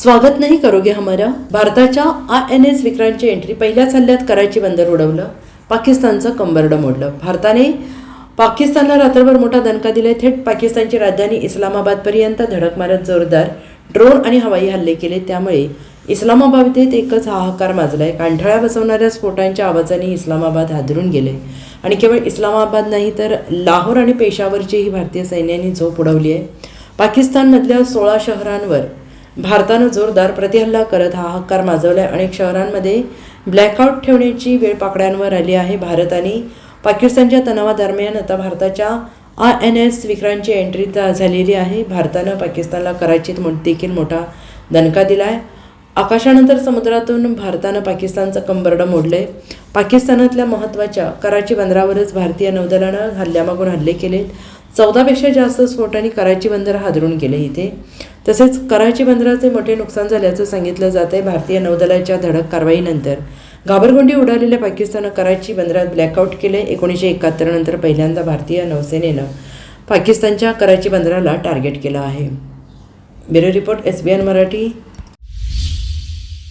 स्वागत नाही करोगे हमारा. भारताच्या आय एन एस विक्रांतची एंट्री पहिल्याच हल्ल्यात कराची बंदर उडवलं. पाकिस्तानचं कंबरडं मोडलं. भारताने पाकिस्तानला रात्रभर मोठा दणका दिलाय. थेट पाकिस्तानची राजधानी इस्लामाबादपर्यंत धडक मारत जोरदार ड्रोन आणि हवाई हल्ले केले. त्यामुळे इस्लामाबादेत एकच हाहाकार माजलाय. कांठळ्या बसवणाऱ्या स्फोटांच्या आवाजाने इस्लामाबाद हादरून गेले. आणि केवळ इस्लामाबाद नाही तर लाहोर आणि पेशावरचीही भारतीय सैन्याने झोप उडवली आहे. पाकिस्तानमधल्या सोळा शहरांवर भारतानं जोरदार प्रतिहल्ला करत हा हक्कार माजवलाय अनेक शहरांमध्ये ब्लॅकआउट ठेवण्याची वेळ पाकड्यांवर आली आहे. भारत आणि पाकिस्तानच्या तणावादरम्यान आता भारताच्या आय एन एस विक्रांतची एंट्री झालेली आहे. भारतानं पाकिस्तानला कराचीत मो- देखील मोठा दणका दिला आहे आकाशानंतर समुद्रातून भारतानं पाकिस्तानचं कंबरडं मोडलंय. पाकिस्तानातल्या महत्त्वाच्या कराची बंदरावरच भारतीय नौदलानं हल्ल्यामागून हल्ले केलेत. चौदापेक्षा जास्त स्फोटांनी कराची बंदर हादरून गेले इथे. तसेच कराची बंदराचे मोठे नुकसान झाल्याचं सांगितलं जात आहे भारतीय नौदलाच्या धडक कारवाईनंतर. घाबरगुंडी उडालेल्या पाकिस्ताननं कराची बंदरात ब्लॅकआउट केले एकोणीसशे एकाहत्तर नंतर पहिल्यांदा भारतीय नौसेनेनं पाकिस्तानच्या कराची बंदराला टार्गेट केलं आहे. Bureau report S B N Marathi